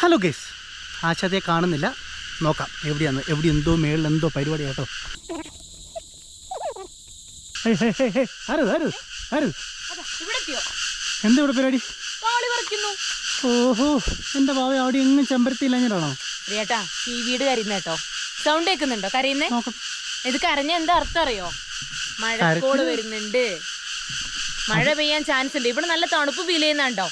Hello guys ആശാദയെ കാണുന്നില്ല. നോക്കാം. എവിടെയാന്ന് എവിടെ എന്തോ മേളിൽ എന്തോ പരിപാടി കേട്ടോ. എന്താ ഇവിടെ പരിപാടി? ഓഹോ എന്റെ ഭാവ അവിടെ എങ്ങും ചെമ്പരത്തി ഇല്ലാഞ്ഞിട്ടാണോ? ചേട്ടാ ഈ വീട് കരയുന്ന കേട്ടോ. സൗണ്ട് കേൾക്കുന്നുണ്ടോ? കരയുന്നേ? ഇത് കരഞ്ഞ എന്താ അർത്ഥം അറിയോ? മഴക്കോട് വരുന്നുണ്ട്. മഴ പെയ്യാൻ ചാൻസ് ഉണ്ട് ഇവിടെ നല്ല തണുപ്പ് ഫീൽ ചെയ്യുന്നുണ്ടോ?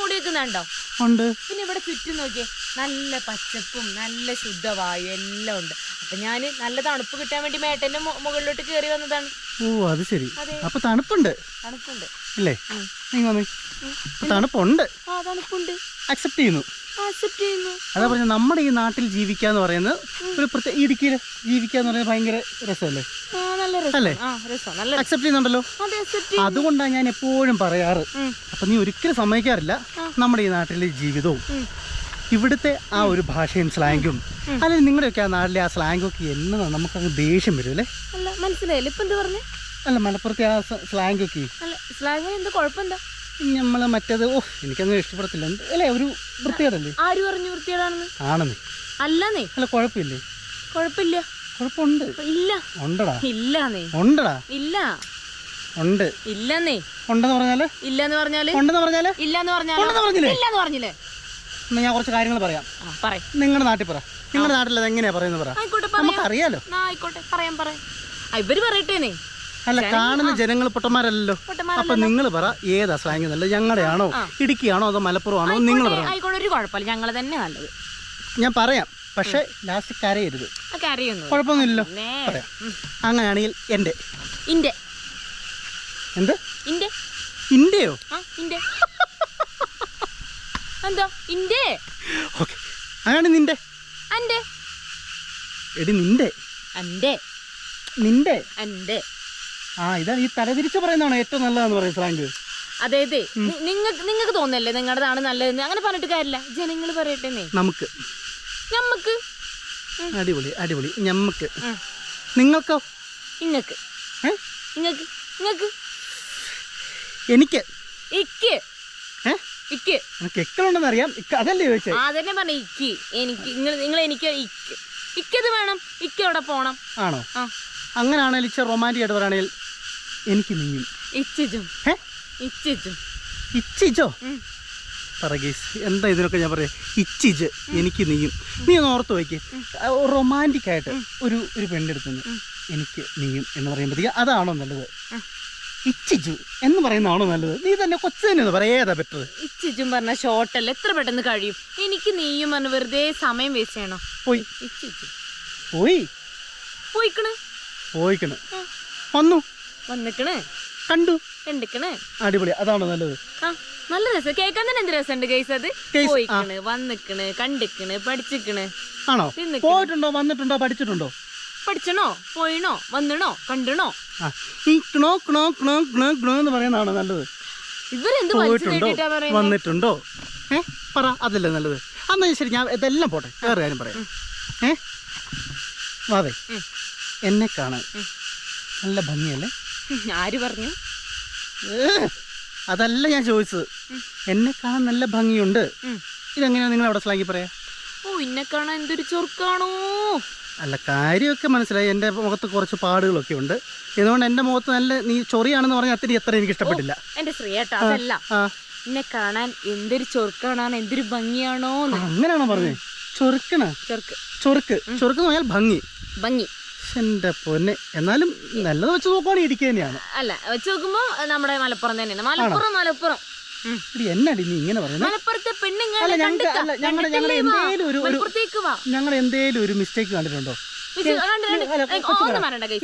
മൂടി വെക്കുന്നുണ്ടോ? ഉണ്ട്. പിന്നെ ഇവിടെ ചുറ്റും നോക്കിയേ നല്ല പച്ചപ്പും നല്ല ശുദ്ധവായു എല്ലാം ഉണ്ട്. അപ്പൊ ഞാൻ നല്ല തണുപ്പ് കിട്ടാൻ വേണ്ടി മേട്ടന്റെ മുകളിലോട്ട് കയറി വന്നതാണ്. ഓ അത് ശരി. അപ്പൊ തണുപ്പുണ്ട്. തണുപ്പുണ്ട്. ഇല്ലേ? ഉം. നീ വന്നേ. അപ്പൊ തണുപ്പുണ്ട്. ആ തണുപ്പുണ്ട്. അക്സെപ്റ്റ് ചെയ്യുന്നു. അക്സെപ്റ്റ് ചെയ്യുന്നു. അതാ പറഞ്ഞ നമ്മുടെ ഈ നാട്ടിൽ ജീവിക്കാന്ന് പറയുന്നത് ഒരു പ്രത്യേക ഇടുക്കിയിൽ ജീവിക്കാന്ന് പറയുന്നത് ഭയങ്കര രസമല്ലേ? അല്ലേ? അക്സെപ്റ്റ് ചെയ്യുന്നുണ്ടല്ലോ? അതുകൊണ്ടാണ് ഞാൻ എപ്പോഴും പറയാറ്. അപ്പൊ നീ ഒരിക്കലും സമ്മതിക്കാറില്ല നമ്മുടെ ഈ നാട്ടിലെ ജീവിതവും. ഇവിടുത്തെ ആ ഒരു ഭാഷയും സ്ലാങ്കും അല്ലെങ്കിൽ നിങ്ങളുടെയൊക്കെ ആ നാട്ടിലെ ആ സ്ലാങ്കൊക്കെ ഒക്കെ നമുക്ക് അങ്ങ് ദേഷ്യം വരും അല്ലേ? അല്ല മനസ്സിലായില്ല. ഇപ്പൊ എന്ത് പറഞ്ഞേ? അല്ല മലപ്പുറത്തെ ആ സ്ലാങ് ഒക്കെ അല്ല സ്ലാങ്ങിന് എന്താ കുഴപ്പമെന്താ നമ്മളെ മറ്റേത് ഓ എനിക്കങ്ങ് ഇഷ്ടപ്പെടത്തില്ല. അല്ലേ ഒരു വൃത്തികേടല്ലേ? ആര് പറഞ്ഞു വൃത്തികേടാണെന്ന്? ആണെന്നേ. അല്ലെന്നേ. അല്ല കുഴപ്പമില്ലേ? കുഴപ്പമില്ല. കുഴപ്പമുണ്ട് ഇല്ല. ഉണ്ടടാ. ഇല്ലാന്നേ. ഉണ്ടടാ. ഇല്ല. ഉണ്ട്. ഇല്ലെന്നേ. ഉണ്ടെന്ന് പറഞ്ഞാൽ? ഇല്ലെന്ന് പറഞ്ഞാൽ? ഉണ്ടെന്ന് പറഞ്ഞാൽ? ഇല്ലാന്ന് പറഞ്ഞാൽ? ഉണ്ടെന്ന് പറഞ്ഞില്ലേ? ഇല്ലാന്ന് പറഞ്ഞില്ലേ? എന്നാ ഞാൻ കുറച്ച് കാര്യങ്ങൾ പറയാം. നിങ്ങളുടെ നാട്ടിൽ പറ. നിങ്ങളുടെ നാട്ടിൽ അത് എങ്ങനെയാ പറയുന്നത് പറ. നമുക്കറിയാലോ. ആയിക്കോട്ടെ പറയാം പറയാം. ആ, ഇവർ പറയട്ടേനെ അല്ല കാണുന്ന ജനങ്ങൾ പൊട്ടന്മാരല്ലോ. അപ്പൊ നിങ്ങൾ പറ ഏതാ സ്ലാങ് നല്ലത്? ഞങ്ങളുടെയാണോ? ഇടുക്കിയാണോ? അതോ മലപ്പുറം ആണോ നിങ്ങൾ പറയാം ഞങ്ങൾ തന്നെ നല്ലത്. ഞാൻ പറയാം. പക്ഷെ ലാസ്റ്റ് കരയരുത്. കുഴപ്പമൊന്നുമില്ലല്ലോ. പറയാം. അങ്ങനെയാണെങ്കിൽ എന്റെ. ഇന്റെ എന്ത്? ആ ഇന്റെ എന്താ? ഇന്റെ ഓക്കെ. അങ്ങനെ നിന്റെ അന്റെ എടി നിന്റെ അന്റെ നിന്റെ അന്റെ ആ ഇതാ ഈ തലതിരിച്ച് പറയുന്നതാണ് ഏറ്റവും നല്ലതെന്ന് പറയും സ്ലാങ് അതെ അതെ നിങ്ങൾക്ക് നിങ്ങൾക്ക് തോന്നല്ലേ നിങ്ങളുടെതാണ് നല്ലതെന്ന്? അങ്ങനെ പറഞ്ഞിട്ട് കാര്യമില്ല. ജനങ്ങൾ പറയട്ടെ നമുക്ക്. ഞമ്മക്ക്. അടിപൊളി അടിപൊളി. ഞമ്മക്ക്. നിങ്ങൾക്കോ? ഇങ്ങക്ക്? ഇങ്ങക്ക്. ഇങ്ങക്ക്. എനിക്ക്. ഇക്ക്. ഇക്ക്. എക്കളുണ്ടെന്ന് അറിയാം. അതല്ലേ ചോദിച്ചത് ആ തന്നെ പറഞ്ഞ ഇക്ക്. എനിക്ക് നിങ്ങൾ നിങ്ങൾ എനിക്ക് ഇക്ക്. ഇക്കത് വേണം. ഇക്ക് അവിടെ പോണം? ആണോ? അങ്ങനെയാണെങ്കിൽ ഇച്ചിരി റൊമാന്റിക് ആയിട്ട് പറയുകയാണെങ്കിൽ എനിക്ക് നീയും. ഇച്ചിച്ചും. ഇച്ചിച്ചും. ഇച്ചിച്ചോ? ഉം. പറഗീസ് എന്താ ഇതിനൊക്കെ ഞാൻ പറയാം? ഇച്ചിച്ച് എനിക്ക് നീയും. നീ ഒന്ന് ഓർത്ത് വയ്ക്ക് റൊമാന്റിക് ആയിട്ട് ഒരു ഒരു പെണ്ണെടുത്തുനിന്ന് എനിക്ക് നീയും എന്ന് പറയുമ്പോഴത്തേക്ക് അതാണോ നല്ലത്? ഇച്ചിജു എന്ന് പറയുന്നതാണോ നല്ലത്? നീ തന്നെ കൊച്ചു തന്നെ പറയാതാ ബെറ്റർ. ഇച്ചിച്ചും പറഞ്ഞ ഷോർട്ടല്ല എത്ര പെട്ടെന്ന് കഴിയും? എനിക്ക് നീയും പറഞ്ഞ വെറുതെ സമയം വേസ്റ്റ് ചെയ്യണോ? പോയി. പോയി. പോയിക്കണ്. പോയിക്കണ്. വന്നു. വന്നിക്കണ്. കണ്ടു. കണ്ടിക്കണ്. അടിപൊളി. അതാണോ നല്ലത്? ആ. നല്ല രസം. കേൾക്കാൻ തന്നെ എന്ത് രസമുണ്ട് ഗൈസ് അത്. പോയിക്കണ് വന്നിക്കണ് കണ്ടിക്കണ് പഠിച്ചിക്കണ്. ആണോ. പോയിട്ടുണ്ടോ വന്നിട്ടുണ്ടോ പഠിച്ചിട്ടുണ്ടോ? പഠിച്ചണോ? പോയിണോ? വന്നിണോ? കണ്ടിണോ? ഈ ക്ണോ ക്ണോ ക്ണോ ക്ണോ ക്ണോ എന്ന് പറയുന്നതാണോ നല്ലത്. ഇവരെന്ത് പോയിട്ടുണ്ടോ വന്നിട്ടുണ്ടോ? ഏ? പറ അതല്ലേ നല്ലത്. അന്നാ ശരി ഞാൻ ഇതെല്ലാം പോട്ടെ. വേറെ കാര്യം പറയാം. ഏ? വാവേ എന്നെ കാണാൻ. നല്ല ഭംഗിയല്ലേ? ആര് പറഞ്ഞു? അതല്ല ഞാൻ ചോദിച്ചത്. എന്നെ കാണാൻ നല്ല ഭംഗിയുണ്ട്. ഇതെങ്ങനെയാ നിങ്ങൾ അവിടെ സ്ലാങ്ങി പറയാ? ഓ എന്നെ കാണാൻ എന്തൊരു ചൊർക്കാണോ അല്ല കാര്യമൊക്കെ മനസ്സിലായി. എന്റെ മുഖത്ത് കുറച്ച് പാടുകളൊക്കെ ഉണ്ട്. ഇതുകൊണ്ട് എന്റെ മുഖത്ത് നല്ല നീ ചൊറിയാണെന്ന് പറഞ്ഞാൽ അത്തിരി എത്ര എനിക്ക് ഇഷ്ടപ്പെട്ടില്ല. എന്റെ ശ്രീയേട്ടാ അതല്ല. എന്നെ കാണാൻ എന്തൊരു ചൊറുക്കാണോ എന്തൊരു ഭംഗിയാണോ അങ്ങനെയാണോ പറഞ്ഞേ? ചൊറുക്കണ? ചൊറുക്ക്. ചൊറുക്ക്. ചൊറുക്ക് എന്ന് പറഞ്ഞാൽ ഭംഗി. ഭംഗി. എന്റെ പൊന്നെ. എന്നാലും നല്ലത് വെച്ച് നോക്കുവാണെങ്കിൽ ഇടുക്കി തന്നെയാണ്. അല്ല വെച്ച് നോക്കുമ്പോ നമ്മുടെ മലപ്പുറം തന്നെയാണ്. മലപ്പുറം മലപ്പുറം. എന്നാടി നീ ഇങ്ങനെ ഞങ്ങൾ എന്തേലും ഒരു മിസ്റ്റേക്ക് കണ്ടിട്ടുണ്ടോ?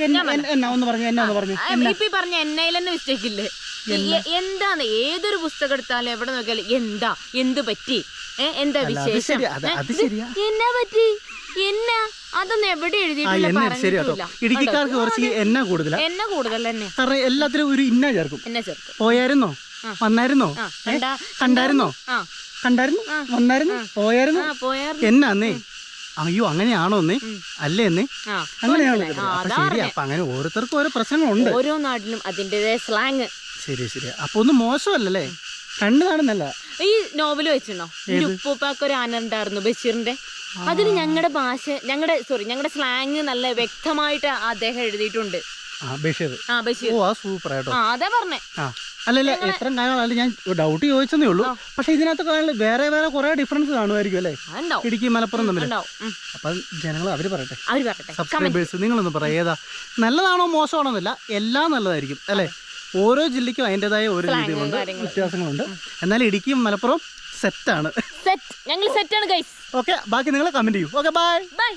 എന്ന- ഒന്ന് പറഞ്ഞു എന്നാ ഒന്ന് പറഞ്ഞു? പറഞ്ഞ എന്നയിൽ തന്നെ മിസ്റ്റേക്ക് ഇല്ലേ എന്താണ് ഏതൊരു പുസ്തകം എടുത്താലും എവിടെ നോക്കിയാലും എന്താ? എന്ത് പറ്റി? എന്താ വിശേഷം. എന്നാ പറ്റി? എന്നാ? അതൊന്നും എവിടെ എഴുതിയിട്ടില്ല എന്നെ ശരി കേട്ടോ. ഇടുക്കിക്കാർക്ക് കുറച്ച് എണ്ണ കൂടുതലാ. എന്നെ കൂടുതൽ തന്നെ. കാരണം എല്ലാത്തിലും ഒരു ഇന്ന ചേർക്കും. എന്നെ ചേർക്കും. പോയായിരുന്നോ? വന്നായിരുന്നോ? കണ്ടായിരുന്നോ? കണ്ടായിരുന്നു? വന്നായിരുന്നു? പോയായിരുന്നു? എന്നാന്നേ? അയ്യോ അങ്ങനെയാണോ എന്നേ അല്ലേ എന്നേ അങ്ങനെയാണ് ശരി. അപ്പൊ അങ്ങനെ ഓരോരുത്തർക്കും ഓരോ പ്രശ്നങ്ങളുണ്ട്. ഓരോ നാട്ടിലും അതിന്റെതായ സ്ലാങ് ശരി ശരി. അപ്പൊ ഒന്നും മോശമല്ലേ കണ്ടു കാണുന്നല്ല ഈ നോവൽ വെച്ചിട്ടുണ്ടോ ഉപ്പൂപ്പാക്ക് ഒരു ആന ഉണ്ടായിരുന്നു ബഷീറിന്റെ അതിൽ ഞങ്ങളുടെ ഭാഷ ഞങ്ങളുടെ സോറി ഞങ്ങളുടെ സ്ലാങ് നല്ല വ്യക്തമായിട്ട് അദ്ദേഹം എഴുതിയിട്ടുണ്ട്. ആ ബഷീർ. ഓ സൂപ്പർ ആയിട്ടോ. ആ അതാ പറഞ്ഞേ. അല്ലല്ല എത്ര കാര്യങ്ങളല്ല ഞാൻ ഡൗട്ട് ചോദിച്ചതേ ഉള്ളൂ. പക്ഷെ ഇതിനകത്ത് വേറെ വേറെ കുറെ ഡിഫറൻസ് കാണുമായിരിക്കും അല്ലേ? ഇടുക്കി മലപ്പുറം തമ്മിൽ അപ്പൊ. ജനങ്ങൾ അവർ പറയട്ടെ. സബ്സ്ക്രൈബേഴ്സ് നിങ്ങളൊന്ന് പറയാം ഏതാ? നല്ലതാണോ മോശമാണോ എന്നല്ല എല്ലാം നല്ലതായിരിക്കും അല്ലേ? ഓരോ ജില്ലയ്ക്കും അതിന്റെതായ ഓരോ രീതികളുണ്ട്. വ്യത്യാസങ്ങളുണ്ട്. എന്നാൽ ഇടുക്കിയും മലപ്പുറം സെറ്റാണ് സെറ്റ് ഞങ്ങൾ സെറ്റാണ് ഗൈസ് ഓക്കെ ബാക്കി നിങ്ങൾ കമന്റ് ചെയ്യൂ. Okay bye bye